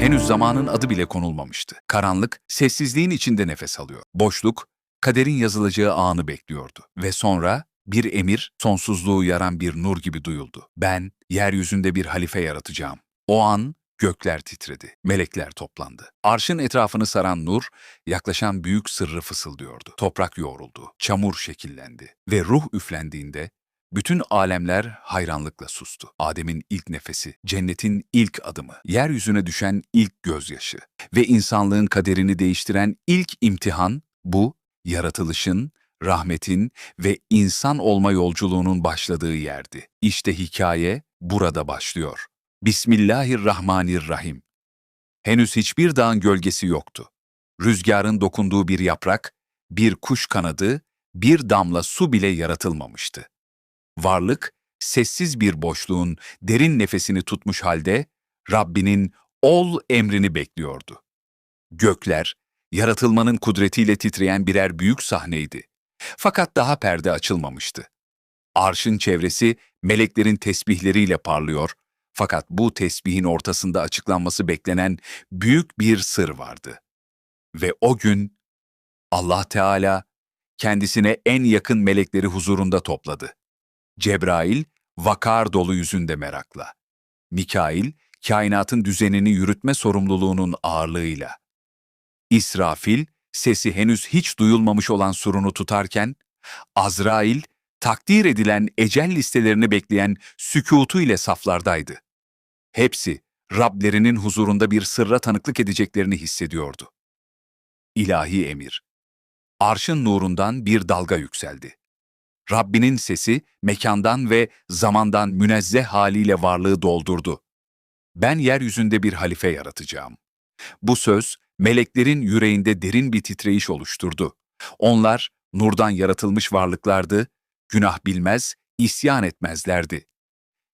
Henüz zamanın adı bile konulmamıştı. Karanlık, sessizliğin içinde nefes alıyor. Boşluk, kaderin yazılacağı anı bekliyordu. Ve sonra bir emir, sonsuzluğu yaran bir nur gibi duyuldu. Ben, yeryüzünde bir halife yaratacağım. O an gökler titredi, melekler toplandı. Arşın etrafını saran nur, yaklaşan büyük sırrı fısıldıyordu. Toprak yoğruldu, çamur şekillendi ve ruh üflendiğinde bütün alemler hayranlıkla sustu. Adem'in ilk nefesi, cennetin ilk adımı, yeryüzüne düşen ilk gözyaşı ve insanlığın kaderini değiştiren ilk imtihan bu, yaratılışın, rahmetin ve insan olma yolculuğunun başladığı yerdi. İşte hikaye burada başlıyor. Bismillahirrahmanirrahim. Henüz hiçbir dağın gölgesi yoktu. Rüzgarın dokunduğu bir yaprak, bir kuş kanadı, bir damla su bile yaratılmamıştı. Varlık, sessiz bir boşluğun derin nefesini tutmuş halde Rabbinin ol emrini bekliyordu. Gökler, yaratılmanın kudretiyle titreyen birer büyük sahneydi. Fakat daha perde açılmamıştı. Arşın çevresi meleklerin tesbihleriyle parlıyor fakat bu tesbihin ortasında açıklanması beklenen büyük bir sır vardı. Ve o gün Allah Teala kendisine en yakın melekleri huzurunda topladı. Cebrail, vakar dolu yüzünde merakla. Mikail, kainatın düzenini yürütme sorumluluğunun ağırlığıyla. İsrafil, sesi henüz hiç duyulmamış olan surunu tutarken, Azrail, takdir edilen ecel listelerini bekleyen sükutu ile saflardaydı. Hepsi, Rablerinin huzurunda bir sırra tanıklık edeceklerini hissediyordu. İlahi emir. Arşın nurundan bir dalga yükseldi. Rabbinin sesi mekandan ve zamandan münezzeh haliyle varlığı doldurdu. Ben yeryüzünde bir halife yaratacağım. Bu söz meleklerin yüreğinde derin bir titreyiş oluşturdu. Onlar nurdan yaratılmış varlıklardı, günah bilmez, isyan etmezlerdi.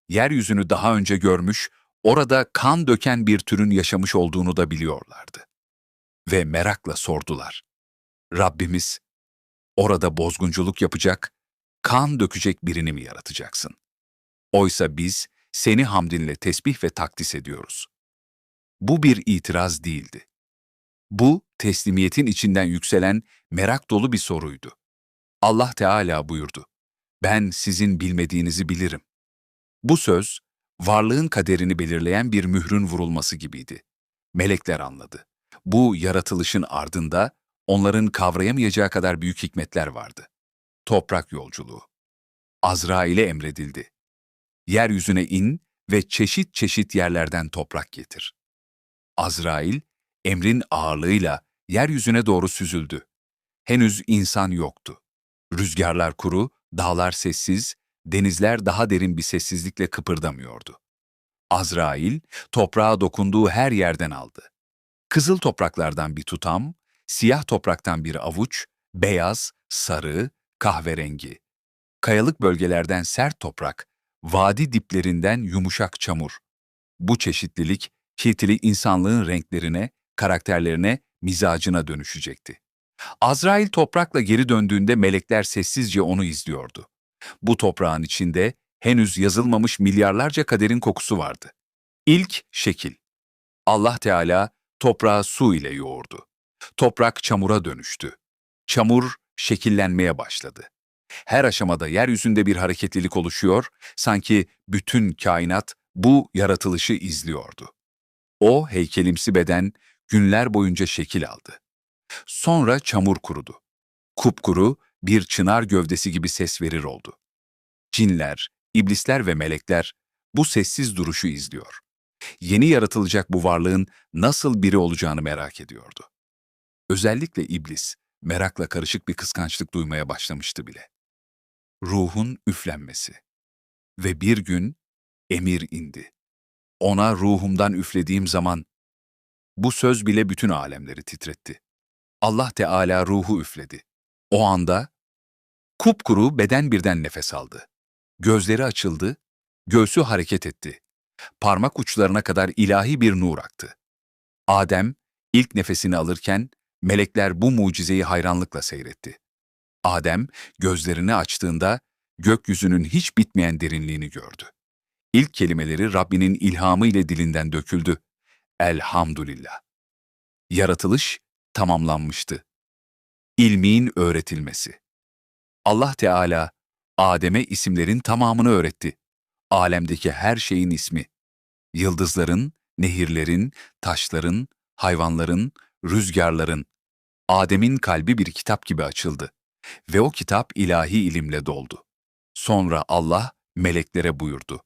Yeryüzünü daha önce görmüş, orada kan döken bir türün yaşamış olduğunu da biliyorlardı. Ve merakla sordular. Rabbimiz, orada bozgunculuk yapacak, kan dökecek birini mi yaratacaksın? Oysa biz seni hamdinle tesbih ve takdis ediyoruz. Bu bir itiraz değildi. Bu, teslimiyetin içinden yükselen merak dolu bir soruydu. Allah Teala buyurdu. Ben sizin bilmediğinizi bilirim. Bu söz, varlığın kaderini belirleyen bir mührün vurulması gibiydi. Melekler anladı. Bu yaratılışın ardında onların kavrayamayacağı kadar büyük hikmetler vardı. Toprak yolculuğu. Azrail'e emredildi. Yeryüzüne in ve çeşit çeşit yerlerden toprak getir. Azrail, emrin ağırlığıyla yeryüzüne doğru süzüldü. Henüz insan yoktu. Rüzgarlar kuru, dağlar sessiz, denizler daha derin bir sessizlikle kıpırdamıyordu. Azrail, toprağa dokunduğu her yerden aldı. Kızıl topraklardan bir tutam, siyah topraktan bir avuç, beyaz, sarı, kahverengi. Kayalık bölgelerden sert toprak, vadi diplerinden yumuşak çamur. Bu çeşitlilik, kitili insanlığın renklerine, karakterlerine, mizacına dönüşecekti. Azrail toprakla geri döndüğünde melekler sessizce onu izliyordu. Bu toprağın içinde henüz yazılmamış milyarlarca kaderin kokusu vardı. İlk şekil. Allah Teala toprağı su ile yoğurdu. Toprak çamura dönüştü. Çamur şekillenmeye başladı. Her aşamada yeryüzünde bir hareketlilik oluşuyor, sanki bütün kainat bu yaratılışı izliyordu. O heykelimsi beden günler boyunca şekil aldı. Sonra çamur kurudu. Kupkuru bir çınar gövdesi gibi ses verir oldu. Cinler, iblisler ve melekler bu sessiz duruşu izliyor. Yeni yaratılacak bu varlığın nasıl biri olacağını merak ediyordu. Özellikle iblis, merakla karışık bir kıskançlık duymaya başlamıştı bile. Ruhun üflenmesi. Ve bir gün emir indi. Ona ruhumdan üflediğim zaman bu söz bile bütün alemleri titretti. Allah Teala ruhu üfledi. O anda kupkuru beden birden nefes aldı. Gözleri açıldı, göğsü hareket etti. Parmak uçlarına kadar ilahi bir nur aktı. Adem ilk nefesini alırken melekler bu mucizeyi hayranlıkla seyretti. Adem gözlerini açtığında gökyüzünün hiç bitmeyen derinliğini gördü. İlk kelimeleri Rabbinin ilhamı ile dilinden döküldü. Elhamdülillah. Yaratılış tamamlanmıştı. İlmin öğretilmesi. Allah Teala Adem'e isimlerin tamamını öğretti. Alemdeki her şeyin ismi. Yıldızların, nehirlerin, taşların, hayvanların, rüzgarların. Adem'in kalbi bir kitap gibi açıldı ve o kitap ilahi ilimle doldu. Sonra Allah meleklere buyurdu.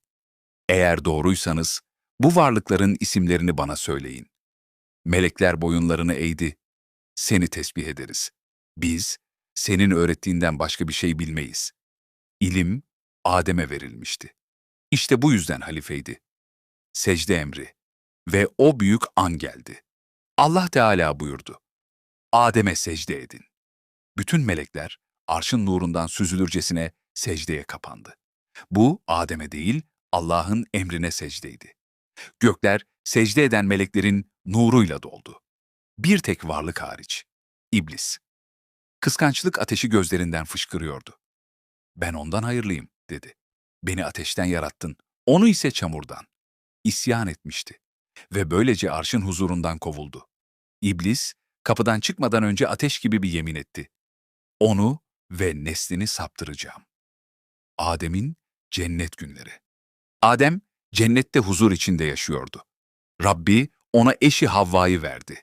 Eğer doğruysanız bu varlıkların isimlerini bana söyleyin. Melekler boyunlarını eğdi. Seni tesbih ederiz. Biz, senin öğrettiğinden başka bir şey bilmeyiz. İlim, Adem'e verilmişti. İşte bu yüzden halifeydi. Secde emri. Ve o büyük an geldi. Allah Teala buyurdu. Adem'e secde edin. Bütün melekler, arşın nurundan süzülürcesine secdeye kapandı. Bu, Adem'e değil, Allah'ın emrine secdeydi. Gökler, secde eden meleklerin nuruyla doldu. Bir tek varlık hariç, İblis. Kıskançlık ateşi gözlerinden fışkırıyordu. Ben ondan hayırlıyım, dedi. Beni ateşten yarattın, onu ise çamurdan. İsyan etmişti ve böylece arşın huzurundan kovuldu. İblis, kapıdan çıkmadan önce ateş gibi bir yemin etti. Onu ve neslini saptıracağım. Adem'in cennet günleri. Adem, cennette huzur içinde yaşıyordu. Rabbi ona eşi Havva'yı verdi.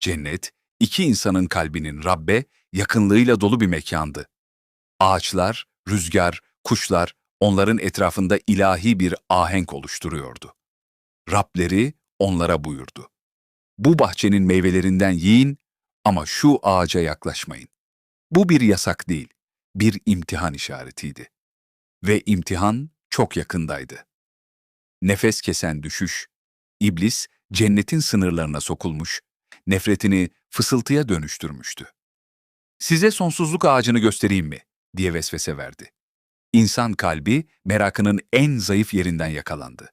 Cennet, iki insanın kalbinin Rabbe yakınlığıyla dolu bir mekandı. Ağaçlar, rüzgar, kuşlar onların etrafında ilahi bir ahenk oluşturuyordu. Rableri onlara buyurdu. Bu bahçenin meyvelerinden yiyin ama şu ağaca yaklaşmayın. Bu bir yasak değil, bir imtihan işaretiydi. Ve imtihan çok yakındaydı. Nefes kesen düşüş, iblis cennetin sınırlarına sokulmuş, nefretini fısıltıya dönüştürmüştü. Size sonsuzluk ağacını göstereyim mi? diye vesvese verdi. İnsan kalbi merakının en zayıf yerinden yakalandı.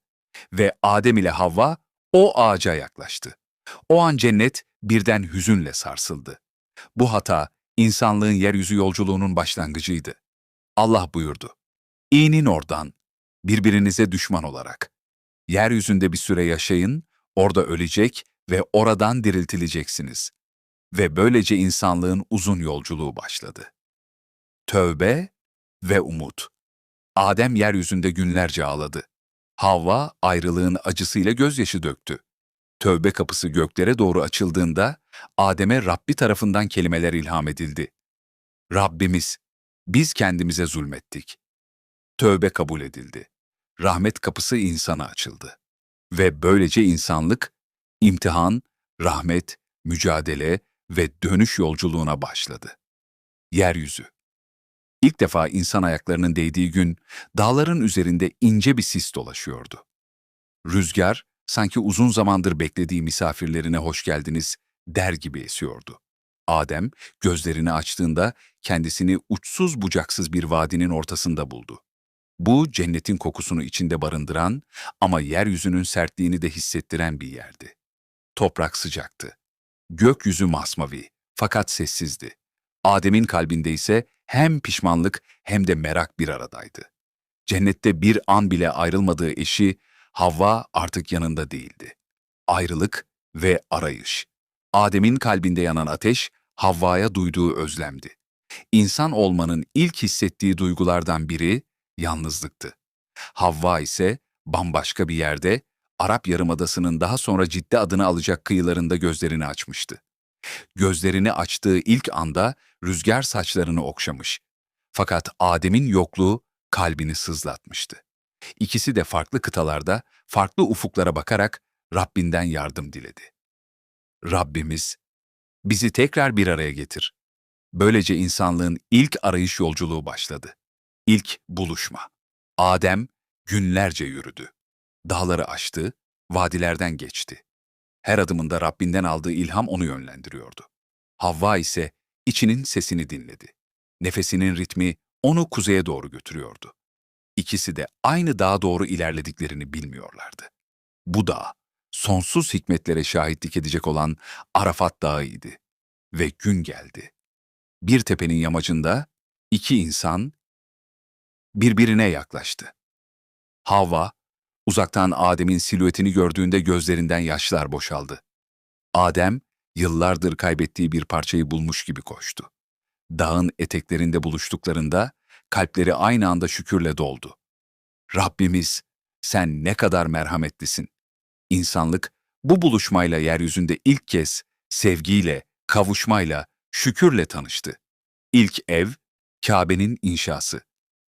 Ve Adem ile Havva o ağaca yaklaştı. O an cennet birden hüzünle sarsıldı. Bu hata insanlığın yeryüzü yolculuğunun başlangıcıydı. Allah buyurdu. İnin oradan, birbirinize düşman olarak. Yeryüzünde bir süre yaşayın, orada ölecek ve oradan diriltileceksiniz. Ve böylece insanlığın uzun yolculuğu başladı. Tövbe ve umut. Adem yeryüzünde günlerce ağladı. Havva ayrılığın acısıyla gözyaşı döktü. Tövbe kapısı göklere doğru açıldığında Adem'e Rabbi tarafından kelimeler ilham edildi. Rabbimiz, biz kendimize zulmettik. Tövbe kabul edildi. Rahmet kapısı insana açıldı. Ve böylece insanlık, imtihan, rahmet, mücadele ve dönüş yolculuğuna başladı. Yeryüzü. İlk defa insan ayaklarının değdiği gün dağların üzerinde ince bir sis dolaşıyordu. Rüzgar sanki uzun zamandır beklediği misafirlerine hoş geldiniz der gibi esiyordu. Adem gözlerini açtığında kendisini uçsuz bucaksız bir vadinin ortasında buldu. Bu cennetin kokusunu içinde barındıran ama yeryüzünün sertliğini de hissettiren bir yerdi. Toprak sıcaktı. Gökyüzü masmavi fakat sessizdi. Adem'in kalbinde ise hem pişmanlık hem de merak bir aradaydı. Cennette bir an bile ayrılmadığı eşi Havva artık yanında değildi. Ayrılık ve arayış. Adem'in kalbinde yanan ateş, Havva'ya duyduğu özlemdi. İnsan olmanın ilk hissettiği duygulardan biri yalnızlıktı. Havva ise bambaşka bir yerde, Arap Yarımadası'nın daha sonra ciddi adını alacak kıyılarında gözlerini açmıştı. Gözlerini açtığı ilk anda rüzgar saçlarını okşamış. Fakat Adem'in yokluğu kalbini sızlatmıştı. İkisi de farklı kıtalarda, farklı ufuklara bakarak Rabbinden yardım diledi. Rabbimiz, bizi tekrar bir araya getir. Böylece insanlığın ilk arayış yolculuğu başladı. İlk buluşma. Adem günlerce yürüdü. Dağları aştı, vadilerden geçti. Her adımında Rabbinden aldığı ilham onu yönlendiriyordu. Havva ise içinin sesini dinledi. Nefesinin ritmi onu kuzeye doğru götürüyordu. İkisi de aynı dağa doğru ilerlediklerini bilmiyorlardı. Bu dağ, sonsuz hikmetlere şahitlik edecek olan Arafat Dağı'ydı. Ve gün geldi. Bir tepenin yamacında iki insan birbirine yaklaştı. Havva, Uzaktan Adem'in silüetini gördüğünde gözlerinden yaşlar boşaldı. Adem, yıllardır kaybettiği bir parçayı bulmuş gibi koştu. Dağın eteklerinde buluştuklarında kalpleri aynı anda şükürle doldu. Rabbimiz, sen ne kadar merhametlisin. İnsanlık bu buluşmayla yeryüzünde ilk kez sevgiyle, kavuşmayla, şükürle tanıştı. İlk ev, Kabe'nin inşası.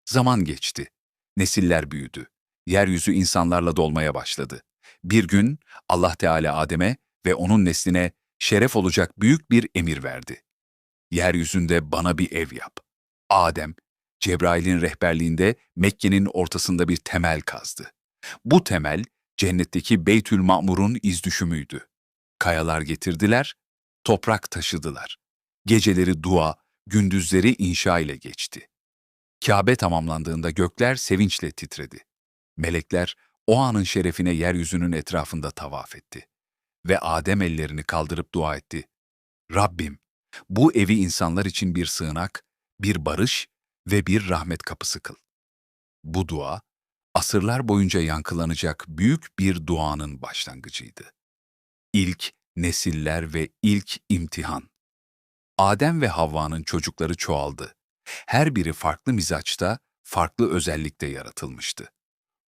Zaman geçti. Nesiller büyüdü. Yeryüzü insanlarla dolmaya başladı. Bir gün Allah Teala Adem'e ve onun nesline şeref olacak büyük bir emir verdi. Yeryüzünde bana bir ev yap. Adem, Cebrail'in rehberliğinde Mekke'nin ortasında bir temel kazdı. Bu temel, cennetteki Beytül Ma'mur'un izdüşümüydü. Kayalar getirdiler, toprak taşıdılar. Geceleri dua, gündüzleri inşa ile geçti. Kabe tamamlandığında gökler sevinçle titredi. Melekler o anın şerefine yeryüzünün etrafında tavaf etti. Ve Adem ellerini kaldırıp dua etti. Rabbim, bu evi insanlar için bir sığınak, bir barış ve bir rahmet kapısı kıl. Bu dua, asırlar boyunca yankılanacak büyük bir duanın başlangıcıydı. İlk nesiller ve ilk imtihan. Adem ve Havva'nın çocukları çoğaldı. Her biri farklı mizaçta, farklı özellikte yaratılmıştı.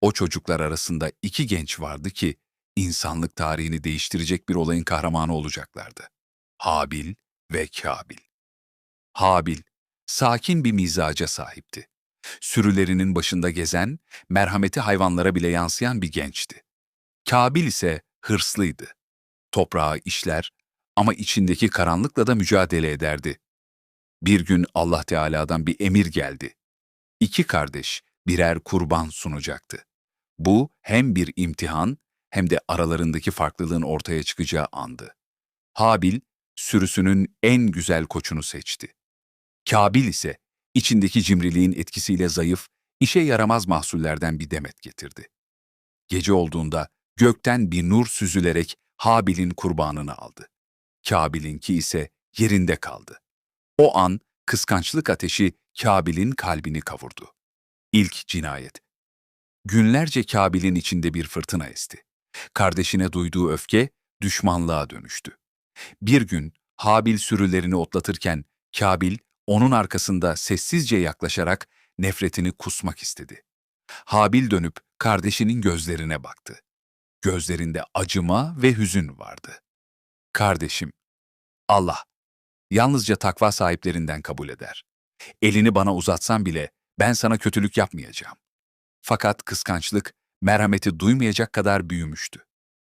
O çocuklar arasında iki genç vardı ki, insanlık tarihini değiştirecek bir olayın kahramanı olacaklardı. Habil ve Kabil. Habil, sakin bir mizaca sahipti. Sürülerinin başında gezen, merhameti hayvanlara bile yansıyan bir gençti. Kabil ise hırslıydı. Toprağı işler ama içindeki karanlıkla da mücadele ederdi. Bir gün Allah Teala'dan bir emir geldi. İki kardeş birer kurban sunacaktı. Bu hem bir imtihan hem de aralarındaki farklılığın ortaya çıkacağı andı. Habil, sürüsünün en güzel koçunu seçti. Kabil ise içindeki cimriliğin etkisiyle zayıf, işe yaramaz mahsullerden bir demet getirdi. Gece olduğunda gökten bir nur süzülerek Habil'in kurbanını aldı. Kabil'inki ise yerinde kaldı. O an kıskançlık ateşi Kabil'in kalbini kavurdu. İlk cinayet. Günlerce Kabil'in içinde bir fırtına esti. Kardeşine duyduğu öfke düşmanlığa dönüştü. Bir gün Habil sürülerini otlatırken Kabil onun arkasında sessizce yaklaşarak nefretini kusmak istedi. Habil dönüp kardeşinin gözlerine baktı. Gözlerinde acıma ve hüzün vardı. Kardeşim, Allah yalnızca takva sahiplerinden kabul eder. Elini bana uzatsan bile ben sana kötülük yapmayacağım. Fakat kıskançlık merhameti duymayacak kadar büyümüştü.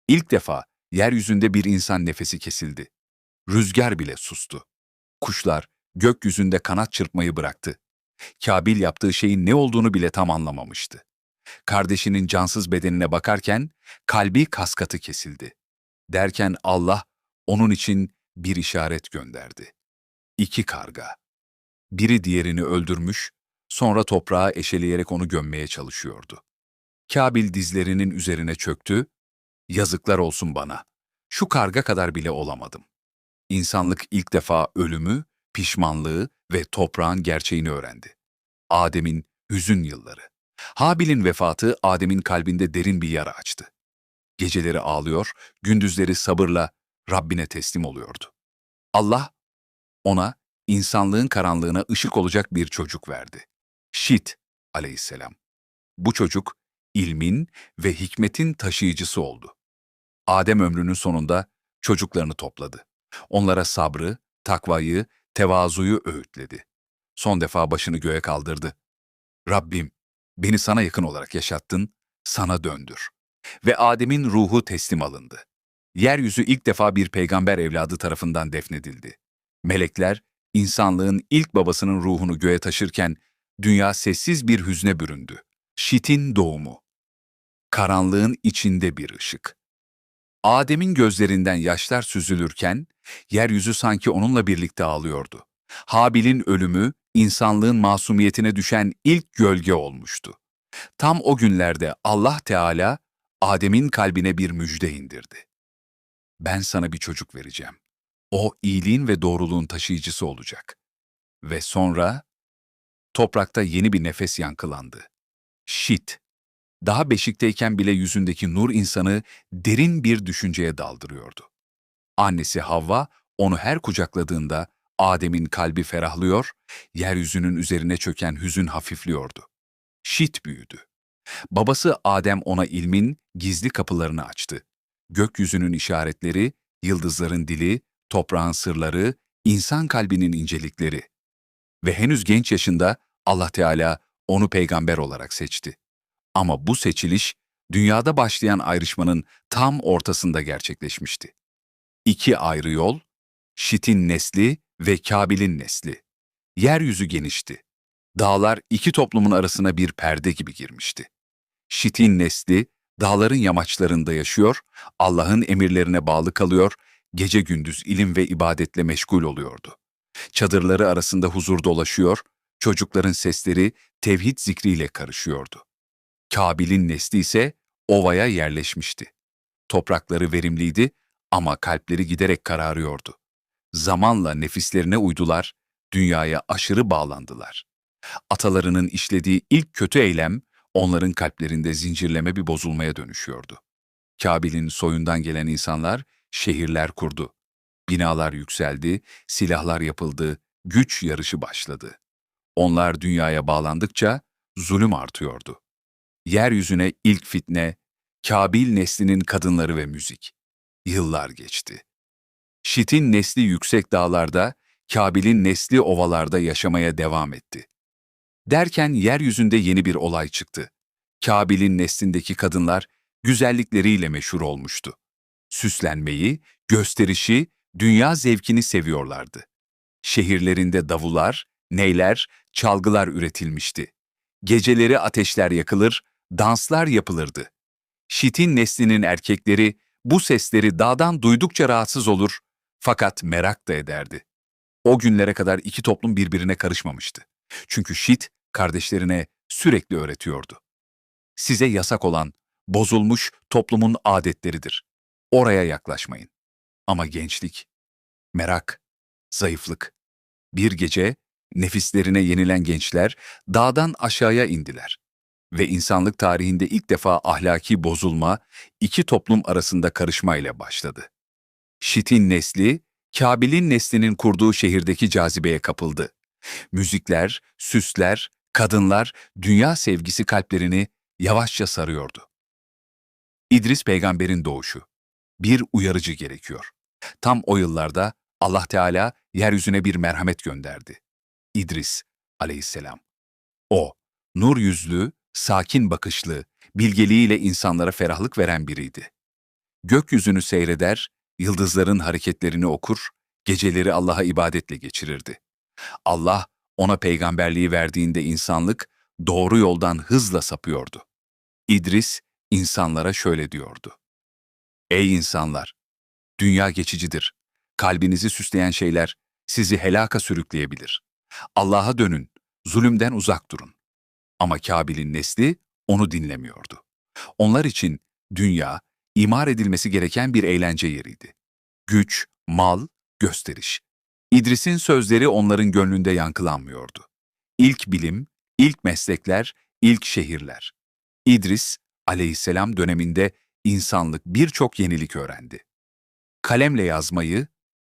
İlk defa yeryüzünde bir insan nefesi kesildi. Rüzgar bile sustu. Kuşlar gökyüzünde kanat çırpmayı bıraktı. Kabil yaptığı şeyin ne olduğunu bile tam anlamamıştı. Kardeşinin cansız bedenine bakarken kalbi kaskatı kesildi. Derken Allah onun için bir işaret gönderdi. İki karga. Biri diğerini öldürmüş, sonra toprağa eşeleyerek onu gömmeye çalışıyordu. Kabil dizlerinin üzerine çöktü, yazıklar olsun bana, şu karga kadar bile olamadım. İnsanlık ilk defa ölümü, pişmanlığı ve toprağın gerçeğini öğrendi. Adem'in hüzün yılları. Habil'in vefatı Adem'in kalbinde derin bir yara açtı. Geceleri ağlıyor, gündüzleri sabırla Rabbine teslim oluyordu. Allah ona insanlığın karanlığına ışık olacak bir çocuk verdi. Şit aleyhisselam. Bu çocuk ilmin ve hikmetin taşıyıcısı oldu. Adem ömrünün sonunda çocuklarını topladı. Onlara sabrı, takvayı, tevazuyu öğütledi. Son defa başını göğe kaldırdı. Rabbim, beni sana yakın olarak yaşattın, sana döndür. Ve Adem'in ruhu teslim alındı. Yeryüzü ilk defa bir peygamber evladı tarafından defnedildi. Melekler, insanlığın ilk babasının ruhunu göğe taşırken, dünya sessiz bir hüzne büründü. Şit'in doğumu. Karanlığın içinde bir ışık. Adem'in gözlerinden yaşlar süzülürken, yeryüzü sanki onunla birlikte ağlıyordu. Habil'in ölümü, insanlığın masumiyetine düşen ilk gölge olmuştu. Tam o günlerde Allah Teala, Adem'in kalbine bir müjde indirdi. Ben sana bir çocuk vereceğim. O iyiliğin ve doğruluğun taşıyıcısı olacak. Ve sonra toprakta yeni bir nefes yankılandı. Şit. Daha beşikteyken bile yüzündeki nur insanı derin bir düşünceye daldırıyordu. Annesi Havva onu her kucakladığında Adem'in kalbi ferahlıyor, yeryüzünün üzerine çöken hüzün hafifliyordu. Şit büyüdü. Babası Adem ona ilmin gizli kapılarını açtı. Gökyüzünün işaretleri, yıldızların dili, toprağın sırları, insan kalbinin incelikleri. Ve henüz genç yaşında Allah Teala onu peygamber olarak seçti. Ama bu seçiliş dünyada başlayan ayrışmanın tam ortasında gerçekleşmişti. İki ayrı yol, Şit'in nesli ve Kabil'in nesli. Yeryüzü genişti. Dağlar iki toplumun arasına bir perde gibi girmişti. Şit'in nesli dağların yamaçlarında yaşıyor, Allah'ın emirlerine bağlı kalıyor, gece gündüz ilim ve ibadetle meşgul oluyordu. Çadırları arasında huzur dolaşıyor, çocukların sesleri tevhid zikriyle karışıyordu. Kabil'in nesli ise ovaya yerleşmişti. Toprakları verimliydi ama kalpleri giderek kararıyordu. Zamanla nefislerine uydular, dünyaya aşırı bağlandılar. Atalarının işlediği ilk kötü eylem, onların kalplerinde zincirleme bir bozulmaya dönüşüyordu. Kabil'in soyundan gelen insanlar şehirler kurdu. Binalar yükseldi, silahlar yapıldı, güç yarışı başladı. Onlar dünyaya bağlandıkça zulüm artıyordu. Yeryüzüne ilk fitne, Kabil neslinin kadınları ve müzik. Yıllar geçti. Şit'in nesli yüksek dağlarda, Kabil'in nesli ovalarda yaşamaya devam etti. Derken yeryüzünde yeni bir olay çıktı. Kabil'in neslindeki kadınlar güzellikleriyle meşhur olmuştu. Süslenmeyi, gösterişi, dünya zevkini seviyorlardı. Şehirlerinde davullar, neyler, çalgılar üretilmişti. Geceleri ateşler yakılır, danslar yapılırdı. Şit'in neslinin erkekleri bu sesleri dağdan duydukça rahatsız olur fakat merak da ederdi. O günlere kadar iki toplum birbirine karışmamıştı. Çünkü Şit kardeşlerine sürekli öğretiyordu. Size yasak olan bozulmuş toplumun adetleridir. Oraya yaklaşmayın. Ama gençlik, merak, zayıflık. Bir gece nefislerine yenilen gençler dağdan aşağıya indiler. Ve insanlık tarihinde ilk defa ahlaki bozulma iki toplum arasında karışmayla başladı. Şit'in nesli, Kabil'in neslinin kurduğu şehirdeki cazibeye kapıldı. Müzikler, süsler, kadınlar, dünya sevgisi kalplerini yavaşça sarıyordu. İdris peygamberin doğuşu. Bir uyarıcı gerekiyor. Tam o yıllarda Allah Teala yeryüzüne bir merhamet gönderdi. İdris aleyhisselam. O, nur yüzlü, sakin bakışlı, bilgeliğiyle insanlara ferahlık veren biriydi. Gökyüzünü seyreder, yıldızların hareketlerini okur, geceleri Allah'a ibadetle geçirirdi. Allah ona peygamberliği verdiğinde insanlık doğru yoldan hızla sapıyordu. İdris insanlara şöyle diyordu. Ey insanlar! Dünya geçicidir. Kalbinizi süsleyen şeyler sizi helaka sürükleyebilir. Allah'a dönün, zulümden uzak durun. Ama Kabil'in nesli onu dinlemiyordu. Onlar için dünya, imar edilmesi gereken bir eğlence yeriydi. Güç, mal, gösteriş. İdris'in sözleri onların gönlünde yankılanmıyordu. İlk bilim, ilk meslekler, ilk şehirler. İdris, aleyhisselam döneminde insanlık birçok yenilik öğrendi. Kalemle yazmayı,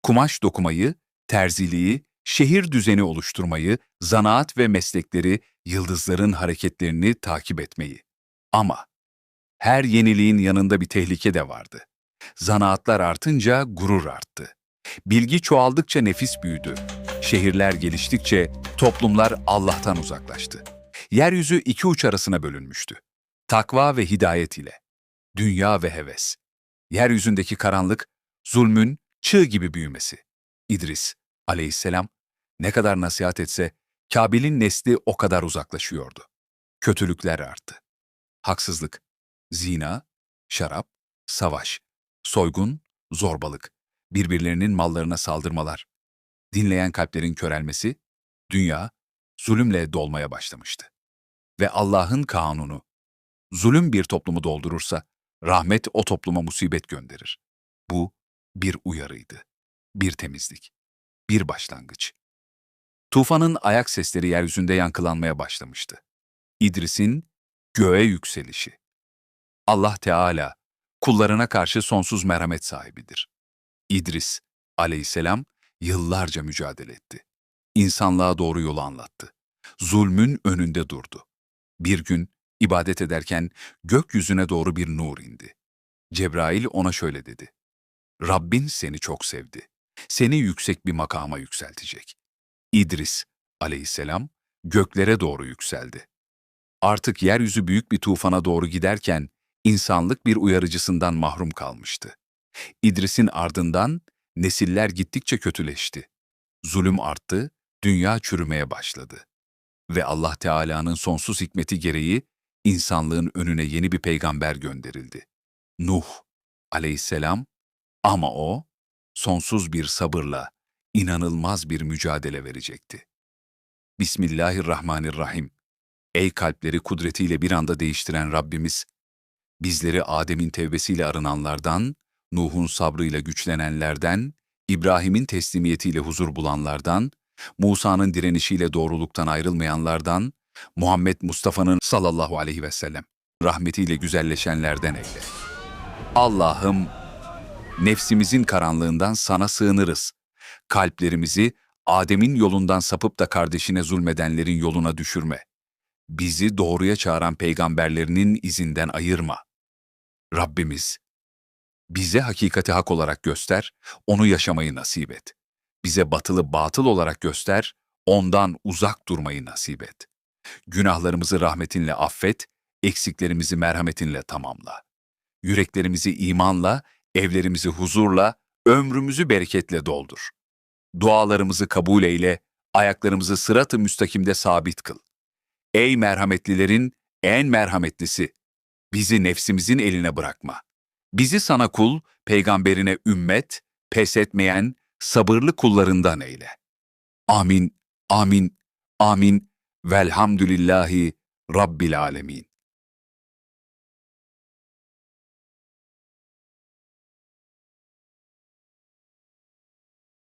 kumaş dokumayı, terziliği, şehir düzeni oluşturmayı, zanaat ve meslekleri, yıldızların hareketlerini takip etmeyi. Ama her yeniliğin yanında bir tehlike de vardı. Zanaatlar artınca gurur arttı. Bilgi çoğaldıkça nefis büyüdü. Şehirler geliştikçe toplumlar Allah'tan uzaklaştı. Yeryüzü iki uç arasına bölünmüştü. Takva ve hidayet ile. Dünya ve heves. Yeryüzündeki karanlık, zulmün çığ gibi büyümesi. İdris, aleyhisselam, ne kadar nasihat etse, Kabil'in nesli o kadar uzaklaşıyordu. Kötülükler arttı. Haksızlık, zina, şarap, savaş, soygun, zorbalık, birbirlerinin mallarına saldırmalar, dinleyen kalplerin körelmesi, dünya zulümle dolmaya başlamıştı. Ve Allah'ın kanunu, zulüm bir toplumu doldurursa, rahmet o topluma musibet gönderir. Bu bir uyarıydı, bir temizlik, bir başlangıç. Tufanın ayak sesleri yeryüzünde yankılanmaya başlamıştı. İdris'in göğe yükselişi. Allah Teala kullarına karşı sonsuz merhamet sahibidir. İdris aleyhisselam yıllarca mücadele etti. İnsanlığa doğru yolu anlattı. Zulmün önünde durdu. Bir gün ibadet ederken gökyüzüne doğru bir nur indi. Cebrail ona şöyle dedi. Rabbin seni çok sevdi. Seni yüksek bir makama yükseltecek. İdris aleyhisselam göklere doğru yükseldi. Artık yeryüzü büyük bir tufana doğru giderken insanlık bir uyarıcısından mahrum kalmıştı. İdris'in ardından nesiller gittikçe kötüleşti. Zulüm arttı, dünya çürümeye başladı. Ve Allah Teala'nın sonsuz hikmeti gereği insanlığın önüne yeni bir peygamber gönderildi. Nuh aleyhisselam ama o sonsuz bir sabırla inanılmaz bir mücadele verecekti. Bismillahirrahmanirrahim. Ey kalpleri kudretiyle bir anda değiştiren Rabbimiz, bizleri Adem'in tevbesiyle arınanlardan, Nuh'un sabrıyla güçlenenlerden, İbrahim'in teslimiyetiyle huzur bulanlardan, Musa'nın direnişiyle doğruluktan ayrılmayanlardan, Muhammed Mustafa'nın sallallahu aleyhi ve sellem rahmetiyle güzelleşenlerden eyle. Allah'ım, nefsimizin karanlığından sana sığınırız. Kalplerimizi Adem'in yolundan sapıp da kardeşine zulmedenlerin yoluna düşürme. Bizi doğruya çağıran peygamberlerinin izinden ayırma. Rabbimiz, bize hakikati hak olarak göster, onu yaşamayı nasip et. Bize batılı batıl olarak göster, ondan uzak durmayı nasip et. Günahlarımızı rahmetinle affet, eksiklerimizi merhametinle tamamla. Yüreklerimizi imanla, evlerimizi huzurla, ömrümüzü bereketle doldur. Dualarımızı kabul eyle, ayaklarımızı sırat-ı müstakimde sabit kıl. Ey merhametlilerin en merhametlisi, bizi nefsimizin eline bırakma. Bizi sana kul, peygamberine ümmet, pes etmeyen, sabırlı kullarından eyle. Amin, amin, amin. Velhamdülillahi Rabbil alemin.